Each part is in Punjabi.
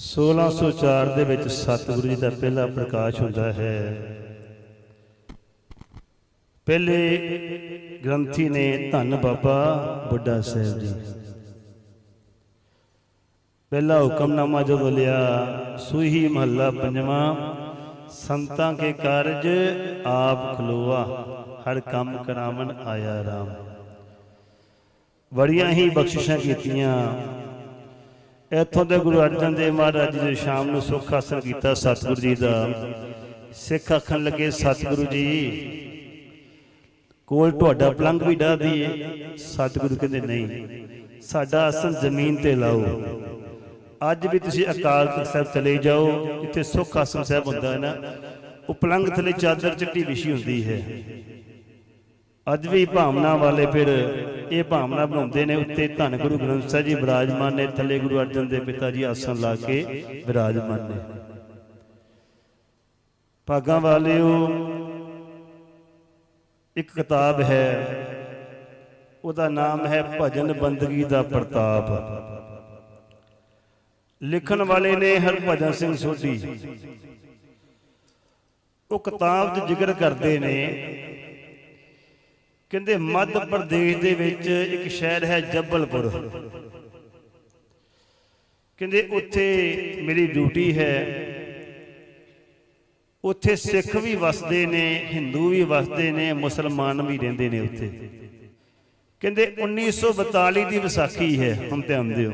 1604 ਦੇ ਵਿੱਚ ਸਤਿਗੁਰੂ ਜੀ ਦਾ ਪਹਿਲਾ ਪ੍ਰਕਾਸ਼ ਹੁੰਦਾ ਹੈ। ਪਹਿਲੇ ਗ੍ਰੰਥੀ ਨੇ ਧੰਨ ਬਾਬਾ ਬੁੱਢਾ ਸਾਹਿਬ ਜੀ। ਪਹਿਲਾ ਹੁਕਮਨਾਮਾ ਜਦੋਂ ਲਿਆ, ਸੂਹੀ ਮਹੱਲਾ ਪੰਜਵਾਂ, ਸੰਤਾਂ ਕੇ ਕਾਰਜ ਆਪ ਖਲੋਆ, ਹਰ ਕੰਮ ਕਰਾਵਨ ਆਇਆ ਰਾਮ। ਬੜੀਆਂ ਹੀ ਬਖਸ਼ਿਸ਼ਾਂ ਕੀਤੀਆਂ ਇੱਥੋਂ ਦੇ ਗੁਰੂ ਅਰਜਨ ਦੇਵ ਮਹਾਰਾਜ ਜੀ ਨੇ ਸ਼ਾਮ ਨੂੰ ਸੁੱਖ ਆਸਣ ਕੀਤਾ ਸਤਿਗੁਰੂ ਜੀ ਦਾ। ਸਿੱਖ ਆਖਣ ਲੱਗੇ, ਸਤਿਗੁਰੂ ਜੀ, ਕੋਲ ਤੁਹਾਡਾ ਪਲੰਗ ਵੀ ਡਾ ਦਈਏ। ਸਤਿਗੁਰੂ ਕਹਿੰਦੇ, ਨਹੀਂ, ਸਾਡਾ ਆਸਣ ਜ਼ਮੀਨ ਤੇ ਲਾਓ। ਅੱਜ ਵੀ ਤੁਸੀਂ ਅਕਾਲ ਤਖਤ ਸਾਹਿਬ ਚਲੇ ਜਾਓ ਇੱਥੇ ਸੁੱਖ ਆਸਣ ਸਾਹਿਬ ਹੁੰਦਾ ਹੈ ਨਾ, ਉਹ ਪਲੰਗ ਥੱਲੇ ਚਾਦਰ ਚਿੱਟੀ ਵਿਛੀ ਹੁੰਦੀ ਹੈ। ਅੱਜ ਵੀ ਭਾਵਨਾ ਵਾਲੇ ਫਿਰ ਇਹ ਭਾਵਨਾ ਬਣਾਉਂਦੇ ਨੇ ਉੱਤੇ ਧੰਨ ਗੁਰੂ ਗ੍ਰੰਥ ਸਾਹਿਬ ਜੀ ਵਿਰਾਜਮਾਨ ਨੇ, ਥੱਲੇ ਗੁਰੂ ਅਰਜਨ ਦੇ ਪਿਤਾ ਜੀ ਆਸਣ ਲਾ ਕੇ ਵਿਰਾਜਮਾਨ ਨੇ। ਭਾਗਾਂ ਵਾਲਿਓ, ਇੱਕ ਕਿਤਾਬ ਹੈ, ਉਹਦਾ ਨਾਮ ਹੈ ਭਜਨ ਬੰਦਗੀ ਦਾ ਪ੍ਰਤਾਪ। ਲਿਖਣ ਵਾਲੇ ਨੇ ਹਰਭਜਨ ਸਿੰਘ ਸੋਢੀ। ਉਹ ਕਿਤਾਬ 'ਚ ਜ਼ਿਕਰ ਕਰਦੇ ਨੇ ਕਹਿੰਦੇ ਮੱਧ ਪ੍ਰਦੇਸ਼ ਦੇ ਵਿੱਚ ਇੱਕ ਸ਼ਹਿਰ ਹੈ ਜੱਬਲਪੁਰ। ਕਹਿੰਦੇ ਉੱਥੇ ਮੇਰੀ ਡਿਊਟੀ ਹੈ। ਉੱਥੇ ਸਿੱਖ ਵੀ ਵਸਦੇ ਨੇ ਹਿੰਦੂ ਵੀ ਵਸਦੇ ਨੇ ਮੁਸਲਮਾਨ ਵੀ ਰਹਿੰਦੇ ਨੇ ਉੱਥੇ। ਕਹਿੰਦੇ 1942 ਦੀ ਵਿਸਾਖੀ ਹੈ ਹੁਣ ਧਿਆਨ ਦਿਓ।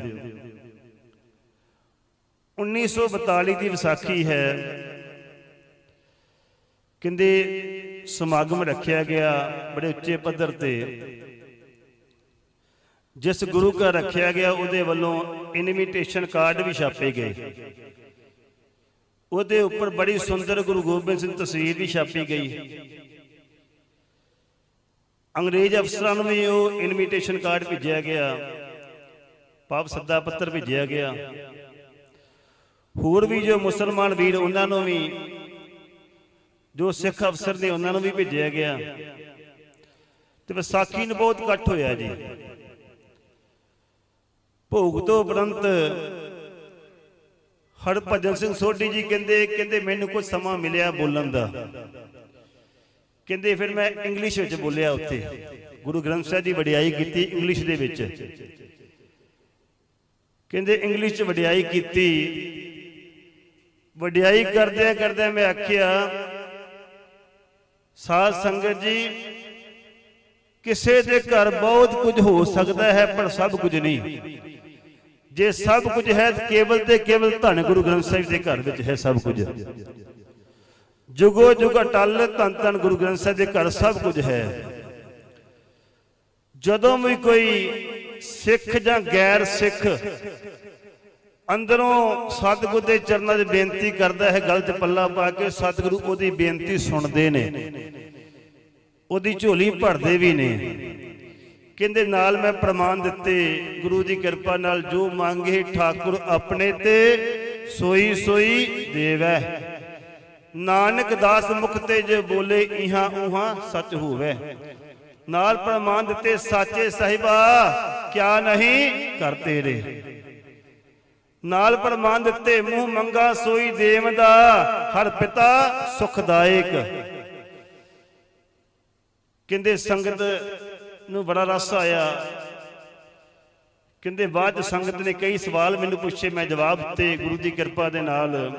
1942 ਦੀ ਵਿਸਾਖੀ ਹੈ। ਕਹਿੰਦੇ ਸਮਾਗਮ ਰੱਖਿਆ ਗਿਆ ਬੜੇ ਉੱਚੇ ਪੱਧਰ ਤੇ। ਜਿਸ ਗੁਰੂ ਘਰ ਰੱਖਿਆ ਗਿਆ, ਉਹਦੇ ਵੱਲੋਂ ਇਨਵੀਟੇਸ਼ਨ ਕਾਰਡ ਵੀ ਛਾਪੇ ਗਏ। ਉਹਦੇ ਉੱਪਰ ਬੜੀ ਸੁੰਦਰ ਗੁਰੂ ਗੋਬਿੰਦ ਸਿੰਘ ਤਸਵੀਰ ਵੀ ਛਾਪੀ ਗਈ। ਅੰਗਰੇਜ਼ ਅਫਸਰਾਂ ਨੂੰ ਵੀ ਉਹ ਇਨਵੀਟੇਸ਼ਨ ਕਾਰਡ ਭੇਜਿਆ ਗਿਆ। ਪਾਪ ਸੱਦਾ ਪੱਤਰ ਭੇਜਿਆ ਗਿਆ। ਹੋਰ ਵੀ ਜੋ ਮੁਸਲਮਾਨ ਵੀਰ, ਉਹਨਾਂ ਨੂੰ ਵੀ ਜੋ ਸਿੱਖ ਅਫਸਰ ਨੇ ਉਹਨਾਂ ਨੂੰ ਵੀ ਭੇਜਿਆ ਗਿਆ। ਤੇ ਵਿਸਾਖੀ ਨੂੰ ਬਹੁਤ ਇਕੱਠ ਹੋਇਆ ਜੀ। ਭੋਗ ਤੋਂ ਉਪਰੰਤ ਹਰਭਜਨ ਸਿੰਘ ਸੋਢੀ ਜੀ ਕਹਿੰਦੇ ਕਹਿੰਦੇ ਮੈਨੂੰ ਕੁਝ ਸਮਾਂ ਮਿਲਿਆ ਬੋਲਣ ਦਾ। ਕਹਿੰਦੇ ਫਿਰ ਮੈਂ ਇੰਗਲਿਸ਼ ਵਿੱਚ ਬੋਲਿਆ ਉੱਥੇ। ਗੁਰੂ ਗ੍ਰੰਥ ਸਾਹਿਬ ਦੀ ਵਡਿਆਈ ਕੀਤੀ ਇੰਗਲਿਸ਼ ਦੇ ਵਿੱਚ। ਕਹਿੰਦੇ ਇੰਗਲਿਸ਼ 'ਚ ਵਡਿਆਈ ਕੀਤੀ। ਵਡਿਆਈ ਕਰਦਿਆਂ ਕਰਦਿਆਂ ਮੈਂ ਆਖਿਆ ਸਾਧ ਸੰਗਤ ਜੀ, ਕਿਸੇ ਦੇ ਘਰ ਬਹੁਤ ਕੁਝ ਹੋ ਸਕਦਾ ਹੈ, ਪਰ ਸਭ ਕੁਝ ਨਹੀਂ। ਜੇ ਸਭ ਕੁਝ ਹੈ, ਤਾਂ ਕੇਵਲ ਤੇ ਕੇਵਲ ਧੰਨ ਗੁਰੂ ਗ੍ਰੰਥ ਸਾਹਿਬ ਦੇ ਘਰ ਵਿੱਚ ਹੈ ਸਭ ਕੁਝ। ਜੁਗੋ ਜੁਗ ਅਟਲ, ਧੰਨ ਧੰਨ ਗੁਰੂ ਗ੍ਰੰਥ ਸਾਹਿਬ ਦੇ ਘਰ ਸਭ ਕੁਝ ਹੈ। ਜਦੋਂ ਵੀ ਕੋਈ ਸਿੱਖ ਜਾਂ ਗੈਰ ਸਿੱਖ ਅੰਦਰੋਂ ਸਤਿਗੁਰ ਦੇ ਚਰਨਾਂ 'ਚ ਬੇਨਤੀ ਕਰਦਾ ਹੈ ਗਲਤ ਪੱਲਾ ਪਾ ਕੇ ਸਤਿਗੁਰੂ ਉਹਦੀ ਬੇਨਤੀ ਸੁਣਦੇ ਨੇ। ਉਹਦੀ ਝੋਲੀ ਭਰਦੇ ਵੀ ਨੇ। ਕਹਿੰਦੇ, ਨਾਲ ਮੈਂ ਪ੍ਰਮਾਣ ਦਿੱਤੇ, ਗੁਰੂ ਦੀ ਕਿਰਪਾ ਨਾਲ ਜੋ ਮੰਗੇ ਠਾਕੁਰ ਆਪਣੇ ਤੇ, ਸੋਈ ਸੋਈ ਦੇਵੈ। ਨਾਨਕ ਦਾਸ ਮੁਖ ਤੇ ਜੇ ਬੋਲੇ, ਇਹਾਂ ਉਹਾਂ ਸੱਚ ਹੋਵੇ। ਨਾਲ ਪ੍ਰਮਾਣ ਦਿੱਤੇ, ਸਾਚੇ ਸਾਹਿਬਾ, ਕਿਆ ਨਹੀਂ ਕਰਤੇ ਰੇ ਨਾਲ ਪ੍ਰਮਾਣ ਦਿੱਤੇ ਮੂੰਹ ਮੰਗਾ ਸੋਈ ਦੇਵ ਦਾ, ਹਰ ਪਿਤਾ ਸੁਖਦਾਇਕ। ਕਹਿੰਦੇ ਸੰਗਤ ਨੂੰ ਬੜਾ ਰਸ ਆਇਆ। ਕਹਿੰਦੇ ਬਾਅਦ ਸੰਗਤ ਨੇ ਕਈ ਸਵਾਲ ਮੈਨੂੰ ਪੁੱਛੇ, ਮੈਂ ਜਵਾਬ ਦਿੱਤੇ, ਗੁਰੂ ਦੀ ਕਿਰਪਾ ਦੇ ਨਾਲ।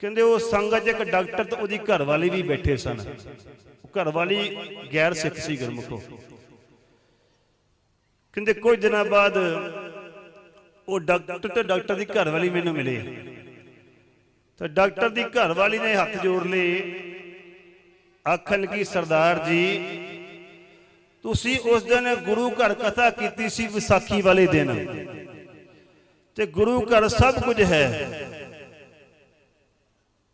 ਕਹਿੰਦੇ ਉਹ ਸੰਗਤ ਇੱਕ ਡਾਕਟਰ ਤੇ ਉਹਦੀ ਘਰਵਾਲੀ ਵੀ ਬੈਠੇ ਸਨ। ਘਰਵਾਲੀ ਗੈਰ ਸਿੱਖ ਸੀ ਗੁਰਮੁਖੋ। ਕਹਿੰਦੇ ਕੁਝ ਦਿਨਾਂ ਬਾਅਦ ਉਹ ਡਾਕਟਰ ਤੇ ਡਾਕਟਰ ਦੀ ਘਰਵਾਲੀ ਮੈਨੂੰ ਮਿਲੇ। ਤਾਂ ਡਾਕਟਰ ਦੀ ਘਰਵਾਲੀ ਨੇ ਹੱਥ ਜੋੜ ਲਏ। ਆਖਣ ਲੱਗੀ, ਸਰਦਾਰ ਜੀ, ਤੁਸੀਂ ਉਸ ਦਿਨ ਗੁਰੂ ਘਰ ਕਥਾ ਕੀਤੀ ਸੀ ਵਿਸਾਖੀ ਵਾਲੇ ਦਿਨ। ਤੇ ਗੁਰੂ ਘਰ ਸਭ ਕੁਝ ਹੈ।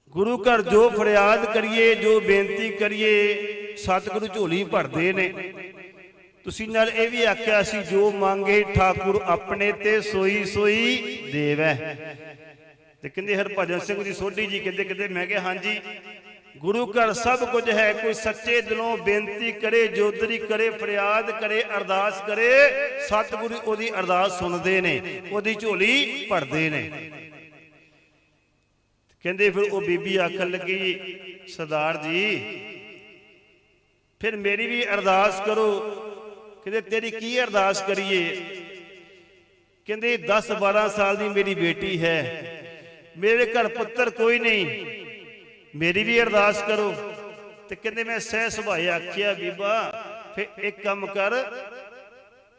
ਗੁਰੂ ਘਰ ਜੋ ਫਰਿਆਦ ਕਰੀਏ, ਜੋ ਬੇਨਤੀ ਕਰੀਏ, ਸਤਿਗੁਰੂ ਝੋਲੀ ਭਰਦੇ ਨੇ। ਤੁਸੀਂ ਨਾਲ ਇਹ ਵੀ ਆਖਿਆ ਸੀ, ਜੋ ਮੰਗੇ ਠਾਕੁਰ ਆਪਣੇ ਤੇ ਸੋਈ ਸੋਈ ਦੇਵੈ। ਤੇ ਕਹਿੰਦੇ ਹਰਭਜਨ ਸਿੰਘ ਜੀ, ਸੋਢੀ ਜੀ ਕਹਿੰਦੇ ਕਹਿੰਦੇ, ਮੈਂ ਕਿਹਾ, ਹਾਂਜੀ, ਗੁਰੂ ਘਰ ਸਭ ਕੁਝ ਹੈ, ਕੋਈ ਸੱਚੇ ਦਿਲੋਂ ਬੇਨਤੀ ਕਰੇ, ਜੋਦਰੀ ਕਰੇ, ਫਰਿਆਦ ਕਰੇ, ਅਰਦਾਸ ਕਰੇ, ਸਤਿਗੁਰੂ ਉਹਦੀ ਅਰਦਾਸ ਸੁਣਦੇ ਨੇ, ਉਹਦੀ ਝੋਲੀ ਭਰਦੇ ਨੇ। ਕਹਿੰਦੇ ਫਿਰ ਉਹ ਬੀਬੀ ਆਖਣ ਲੱਗੀ, ਸਰਦਾਰ ਜੀ, ਫਿਰ ਮੇਰੀ ਵੀ ਅਰਦਾਸ ਕਰੋ ਕਹਿੰਦੇ, ਤੇਰੀ ਕੀ ਅਰਦਾਸ ਕਰੀਏ? ਕਹਿੰਦੇ 10 12 ਸਾਲ ਦੀ ਮੇਰੀ ਬੇਟੀ ਹੈ। ਮੇਰੇ ਘਰ ਪੁੱਤਰ ਕੋਈ ਨਹੀਂ। ਮੇਰੀ ਵੀ ਅਰਦਾਸ ਕਰੋ। ਤੇ ਕਹਿੰਦੇ, ਮੈਂ ਸਹਿ ਸੁਭਾਏ ਆਖਿਆ, ਬੀਬਾ ਫਿਰ ਇੱਕ ਕੰਮ ਕਰ।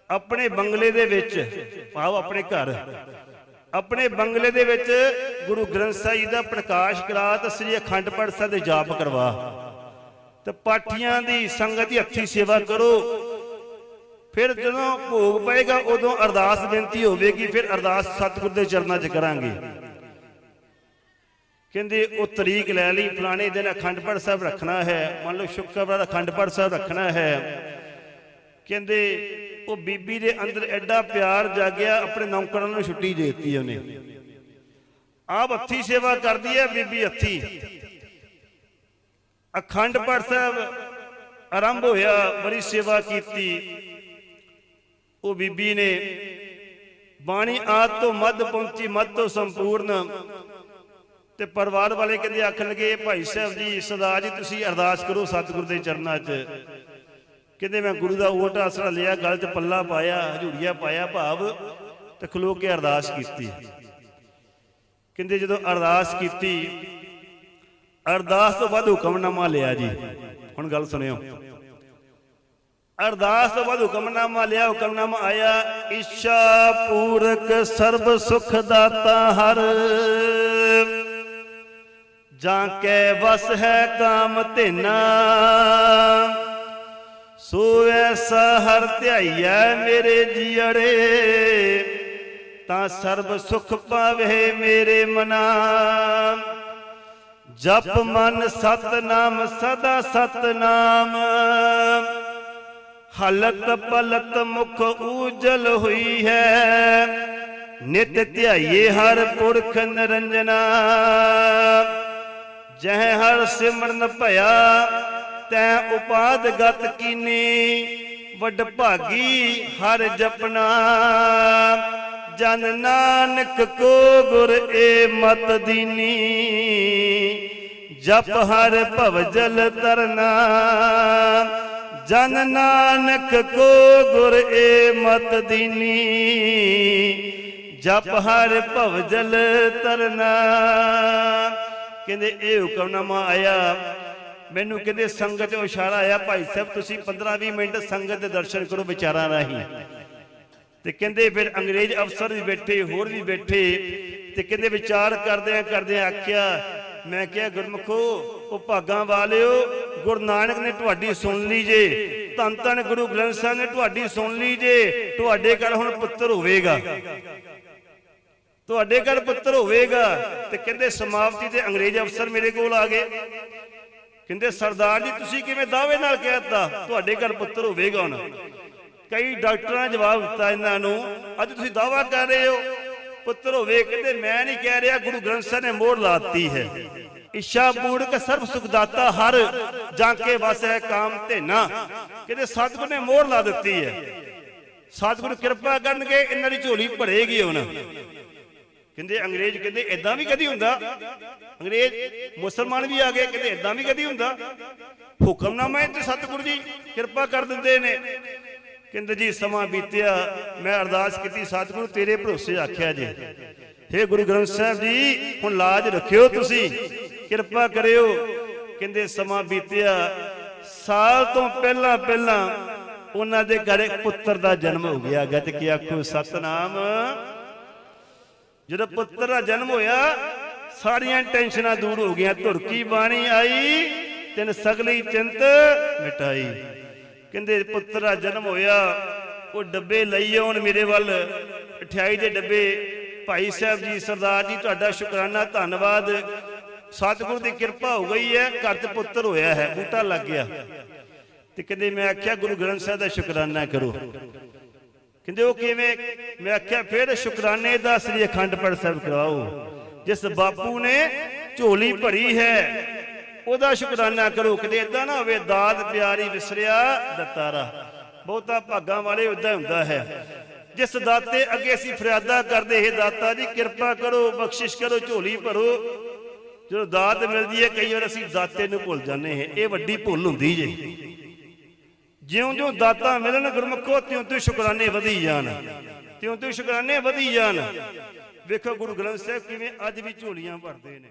ਆਪਣੇ ਬੰਗਲੇ ਦੇ ਵਿੱਚ ਆਓ ਆਪਣੇ ਘਰ। ਆਪਣੇ ਬੰਗਲੇ ਦੇ ਵਿੱਚ ਗੁਰੂ ਗ੍ਰੰਥ ਸਾਹਿਬ ਜੀ ਦਾ ਪ੍ਰਕਾਸ਼ ਕਰਾ ਤੇ ਸ੍ਰੀ ਅਖੰਡ ਪਾਠ ਸਾਹਿਬ ਦੇ ਜਾਪ ਕਰਵਾ। ਤੇ ਪਾਠੀਆਂ ਦੀ ਸੰਗਤ ਦੀ ਹੱਥੀ ਸੇਵਾ ਕਰੋ। ਫਿਰ ਜਦੋਂ ਭੋਗ ਪਏਗਾ, ਉਦੋਂ ਅਰਦਾਸ ਬੇਨਤੀ ਹੋਵੇਗੀ, ਫਿਰ ਅਰਦਾਸ ਸਤਿਗੁਰ ਦੇ ਚਰਨਾਂ 'ਚ ਕਰਾਂਗੇ। ਕਹਿੰਦੇ, ਉਹ ਤਰੀਕ ਲੈ ਲਈ, ਫਲਾਣੇ ਦਿਨ ਅਖੰਡ ਪਾਠ ਸਾਹਿਬ ਰੱਖਣਾ ਹੈ। ਮੰਨ ਲਓ ਸ਼ੁੱਕਰਵਾਰ ਅਖੰਡ ਪਾਠ ਸਾਹਿਬ ਰੱਖਣਾ ਹੈ। ਕਹਿੰਦੇ, ਉਹ ਬੀਬੀ ਦੇ ਅੰਦਰ ਐਡਾ ਪਿਆਰ ਜਾਗਿਆ, ਆਪਣੇ ਨੌਕਰਾਂ ਨੂੰ ਛੁੱਟੀ ਦੇ ਦਿੱਤੀ ਉਹਨੇ। ਆਪ ਹੱਥੀ ਸੇਵਾ ਕਰਦੀ ਹੈ, ਬੀਬੀ ਹੱਥੀ। ਅਖੰਡ ਪਾਠ ਸਾਹਿਬ ਆਰੰਭ ਹੋਇਆ, ਬੜੀ ਸੇਵਾ ਕੀਤੀ। ਉਹ ਬੀਬੀ ਨੇ ਬਾਣੀ ਆਦ ਤੋਂ ਮੱਧ ਪਹੁੰਚੀ, ਮੱਧ ਤੋਂ ਸੰਪੂਰਨ। ਤੇ ਪਰਿਵਾਰ ਵਾਲੇ ਕਹਿੰਦੇ ਆਖਣ ਲੱਗੇ ਭਾਈ ਸਾਹਿਬ ਜੀ, ਸਦਾ ਜੀ ਤੁਸੀਂ ਅਰਦਾਸ ਕਰੋ ਸਤਿਗੁਰ ਦੇ ਚਰਨਾਂ 'ਚ। ਕਹਿੰਦੇ, ਮੈਂ ਗੁਰੂ ਦਾ ਓਟ ਆਸਰਾ ਲਿਆ, ਗਲ 'ਚ ਪੱਲਾ ਪਾਇਆ, ਹਜੂਰੀਆ ਪਾਇਆ ਭਾਵ ਤੇ ਖਲੋ ਕੇ ਅਰਦਾਸ ਕੀਤੀ। ਕਹਿੰਦੇ, ਜਦੋਂ ਅਰਦਾਸ ਕੀਤੀ, ਅਰਦਾਸ ਤੋਂ ਬਾਅਦ ਹੁਕਮਨਾਮਾ ਲਿਆ ਜੀ। ਹੁਣ ਗੱਲ ਸੁਣਿਓ। ਅਰਦਾਸ ਤੋਂ ਬਾਅਦ ਹੁਕਮਨਾਮਾ ਲਿਆ, ਹੁਕਮਨਾਮਾ ਆਇਆ, ਇੱਛਾ ਪੂਰਕ ਸਰਬ ਸੁਖ ਦਾਤਾ ਹਰ। ਜਾਂ ਕੈ ਵਸ ਹੈ ਕਾਮ ਧੇਨਾ ਸੋ ਐਸਾ ਹਰ ਧਿਆਈਐ ਮੇਰੇ ਜੀਅੜੇ, ਤਾਂ ਸਰਬ ਸੁਖ ਪਾਵੇ ਮੇਰੇ ਮਨਾ। ਜਪ ਮਨ ਸਤਨਾਮ, ਸਦਾ ਸਤਨਾਮ। ਹਲਤ ਪਲਤ ਮੁਖ ਊਜਲ ਹੋਈ ਹੈ। ਨਿਤ ਧਿਆਈਏ ਹਰ ਪੁਰਖ ਨਿਰੰਜਨਾ। ਜਹ ਹਰ ਸਿਮਰਨ ਭਇਆ, ਤੈ ਉਪਾਦ ਗਤ ਕੀਨੀ। ਵੱਡ ਭਾਗੀ ਹਰ ਜਪਨਾ। ਜਨ ਨਾਨਕ ਕੋ ਗੁਰ ਏ ਮਤ ਦੀਨੀ। ਜਪ ਹਰ ਭਵਜਲ ਤਰਨਾ। ਜਨ ਨਾਨਕ ਕੋ ਗੁਰ ਏ ਮਤ ਦੀਨੀ, ਜਪ ਹਰ ਭਵਜਲ ਤਰਨਾ। ਕਹਿੰਦੇ ਇਹ ਹੁਕਮਨਾਮਾ ਆਇਆ। ਮੈਨੂੰ ਕਹਿੰਦੇ ਸੰਗਤ ਤੋਂ ਇਸ਼ਾਰਾ ਆਇਆ, ਭਾਈ ਸਾਹਿਬ, ਤੁਸੀਂ 15-20 ਮਿੰਟ ਸੰਗਤ ਦੇ ਦਰਸ਼ਨ ਕਰੋ ਵਿਚਾਰਾਂ ਰਾਹੀਂ। ਤੇ ਕਹਿੰਦੇ ਫਿਰ ਅੰਗਰੇਜ਼ ਅਫਸਰ ਵੀ ਬੈਠੇ, ਹੋਰ ਵੀ ਬੈਠੇ, ਤੇ ਕਹਿੰਦੇ ਵਿਚਾਰ ਕਰਦਿਆਂ ਕਰਦਿਆਂ ਆਖਿਆ, ਮੈਂ ਕਿਹਾ ਗੁਰਮਖੋ, ਉਹ ਭਾਗਾਂ ਵਾਲਿਓ ਗੁਰੂ ਨਾਨਕ ਨੇ ਤੁਹਾਡੀ ਸੁਣ ਲਈ ਜੇ, ਧੰਨ ਧੰਨ ਗੁਰੂ ਗ੍ਰੰਥ ਸਾਹਿਬ ਨੇ ਤੁਹਾਡੀ ਸੁਣ ਲਈ ਜੇ, ਤੁਹਾਡੇ ਘਰ ਹੁਣ ਪੁੱਤਰ ਹੋਵੇਗਾ। ਤੁਹਾਡੇ ਘਰ ਪੁੱਤਰ ਹੋਵੇਗਾ ਤੇ ਕਹਿੰਦੇ ਸਮਾਪਤੀ ਦੇ ਅੰਗਰੇਜ਼ ਅਫਸਰ ਮੇਰੇ ਕੋਲ ਆ ਗਏ। ਕਹਿੰਦੇ, ਸਰਦਾਰ ਜੀ, ਤੁਸੀਂ ਕਿਵੇਂ ਦਾਅਵੇ ਨਾਲ ਕਹਿਤਾ ਤੁਹਾਡੇ ਘਰ ਪੁੱਤਰ ਹੋਵੇਗਾ ਹੁਣ। ਕਈ ਡਾਕਟਰਾਂ ਨੇ ਜਵਾਬ ਦਿੱਤਾ ਇਹਨਾਂ ਨੂੰ, ਅੱਜ ਤੁਸੀਂ ਦਾਅਵਾ ਕਰ ਰਹੇ ਹੋ, ਪੁੱਤਰ ਹੋਵੇ। ਕਹਿੰਦੇ, ਮੈਂ ਨਹੀਂ ਕਹਿ ਰਿਹਾ, ਗੁਰੂ ਗ੍ਰੰਥ ਸਾਹਿਬ ਨੇ ਮੋਹਰ ਲਾਤੀ ਹੈ। ਇੱਛਾ ਪੂਰਕ ਸਰਬ ਸੁਖ ਦਾਤਾ ਹਰ, ਜਾਂ ਕੇ ਵਸ ਕਾਮ ਧੇਨਾ। ਕਹਿੰਦੇ ਸਤਿਗੁਰ ਨੇ ਮੋਹਰ ਲਾ ਦਿੱਤੀ ਹੈ। ਸਤਿਗੁਰ ਕਿਰਪਾ ਕਰਨਗੇ, ਇਹਨਾਂ ਦੀ ਝੋਲੀ ਭਰੇਗੀ ਹੁਣ। ਕਹਿੰਦੇ ਅੰਗਰੇਜ਼ ਕਹਿੰਦੇ ਇਦਾਂ ਵੀ ਕਦੀ ਹੁੰਦਾ? ਅੰਗਰੇਜ਼ ਮੁਸਲਮਾਨ ਵੀ ਆ ਗਏ, ਕਹਿੰਦੇ ਇਦਾਂ ਵੀ ਕਦੀ ਹੁੰਦਾ? ਹੁਕਮਨਾਮਾ ਤੇ ਸਤਿਗੁਰੂ ਜੀ, ਕਿਰਪਾ ਕਰ ਦਿੰਦੇ ਨੇ। ਕਹਿੰਦੇ ਜੀ, ਸਮਾਂ ਬੀਤਿਆ, ਮੈਂ ਅਰਦਾਸ ਕੀਤੀ, ਸਤਿਗੁਰੂ ਤੇਰੇ ਭਰੋਸੇ ਆਖਿਆ ਜੀ। ਹੇ ਗੁਰੂ ਗ੍ਰੰਥ ਸਾਹਿਬ ਜੀ, ਹੁਣ ਲਾਜ ਰੱਖਿਓ ਤੁਸੀਂ। ਕਿਰਪਾ ਕਰਿਓ। ਕਹਿੰਦੇ, ਸਮਾਂ ਬੀਤਿਆ। ਸਾਲ ਤੋਂ ਪਹਿਲਾਂ ਪਹਿਲਾਂ ਉਹਨਾਂ ਦੇ ਘਰੇ ਪੁੱਤਰ ਦਾ ਜਨਮ ਹੋ ਗਿਆ। ਗੱਜ ਕੇ ਆਖੋ, ਸਤਨਾਮ। ਜਦੋਂ ਪੁੱਤਰ ਦਾ ਜਨਮ ਹੋਇਆ, ਸਾਰੀਆਂ ਟੈਨਸ਼ਨਾਂ ਦੂਰ ਹੋ ਗਈਆਂ। ਧੁਰਕੀ ਬਾਣੀ ਆਈ, ਤਿੰਨ ਸਗਲੀ ਚਿੰਤ ਮਿਟਾਈ। ਕਹਿੰਦੇ, ਪੁੱਤਰ ਦਾ ਜਨਮ ਹੋਇਆ, ਉਹ ਡੱਬੇ ਲਈ ਆਉਣ ਮੇਰੇ ਵੱਲ। ਮਠਿਆਈ ਦੇ ਡੱਬੇ। ਭਾਈ ਸਾਹਿਬ ਜੀ, ਸਰਦਾਰ ਜੀ, ਤੁਹਾਡਾ ਸ਼ੁਕਰਾਨਾ, ਧੰਨਵਾਦ। ਸਤਿਗੁਰੂ ਦੀ ਕਿਰਪਾ ਹੋ ਗਈ ਹੈ, ਘਰ 'ਚ ਪੁੱਤਰ ਹੋਇਆ ਹੈ, ਬੂਟਾ ਲੱਗ ਗਿਆ। ਤੇ ਕਹਿੰਦੇ ਮੈਂ ਆਖਿਆ, ਗੁਰੂ ਗ੍ਰੰਥ ਸਾਹਿਬ ਦਾ ਸ਼ੁਕਰਾਨਾ ਕਰੋ। ਕਹਿੰਦੇ ਉਹ ਕਿਵੇਂ? ਮੈਂ ਆਖਿਆ, ਫਿਰ ਸ਼ੁਕਰਾਨੇ ਦਾ ਸ੍ਰੀ ਅਖੰਡ ਪਾਠ ਸਾਹਿਬ ਕਰਵਾਓ ਜਿਸ ਬਾਪੂ ਨੇ ਝੋਲੀ ਭਰੀ ਹੈ, ਉਹਦਾ ਸ਼ੁਕਰਾਨਾ ਕਰੋ। ਕਿਤੇ ਇਦਾਂ ਨਾ ਹੋਵੇ, ਦਾਤ ਪਿਆਰੀ ਵਿਸਰਿਆ ਦਤਾਰਾ ਬਹੁਤਾ ਭਾਗਾਂ ਵਾਲੇ ਉਦਾਂ ਹੁੰਦਾ ਹੈ। ਜਿਸ ਦਾਤੇ ਅੱਗੇ ਅਸੀਂ ਫਰਿਆਦਾ ਕਰਦੇ, ਇਹ ਦਾਤਾ ਜੀ ਕਿਰਪਾ ਕਰੋ, ਬਖਸ਼ਿਸ਼ ਕਰੋ, ਝੋਲੀ ਭਰੋ। ਜਦੋਂ ਦਾਤ ਮਿਲਦੀ ਹੈ, ਕਈ ਵਾਰ ਅਸੀਂ ਦਾਤੇ ਨੂੰ ਭੁੱਲ ਜਾਂਦੇ ਹਾਂ। ਇਹ ਵੱਡੀ ਭੁੱਲ ਹੁੰਦੀ ਜੇ। ਜਿਉਂ-ਜਿਉਂ ਦਾਤਾ ਮਿਲਣ, ਗੁਰਮੁਖੋ, ਤਿਉਂ-ਤਿਉਂ ਸ਼ੁਕਰਾਨੇ ਵਧੀ ਜਾਣ। ਤਿਉਂ-ਤਿਉਂ ਸ਼ੁਕਰਾਨੇ ਵਧੀ ਜਾਣ। ਵੇਖੋ ਗੁਰੂ ਗ੍ਰੰਥ ਸਾਹਿਬ ਕਿਵੇਂ ਅੱਜ ਵੀ ਝੋਲੀਆਂ ਭਰਦੇ ਨੇ।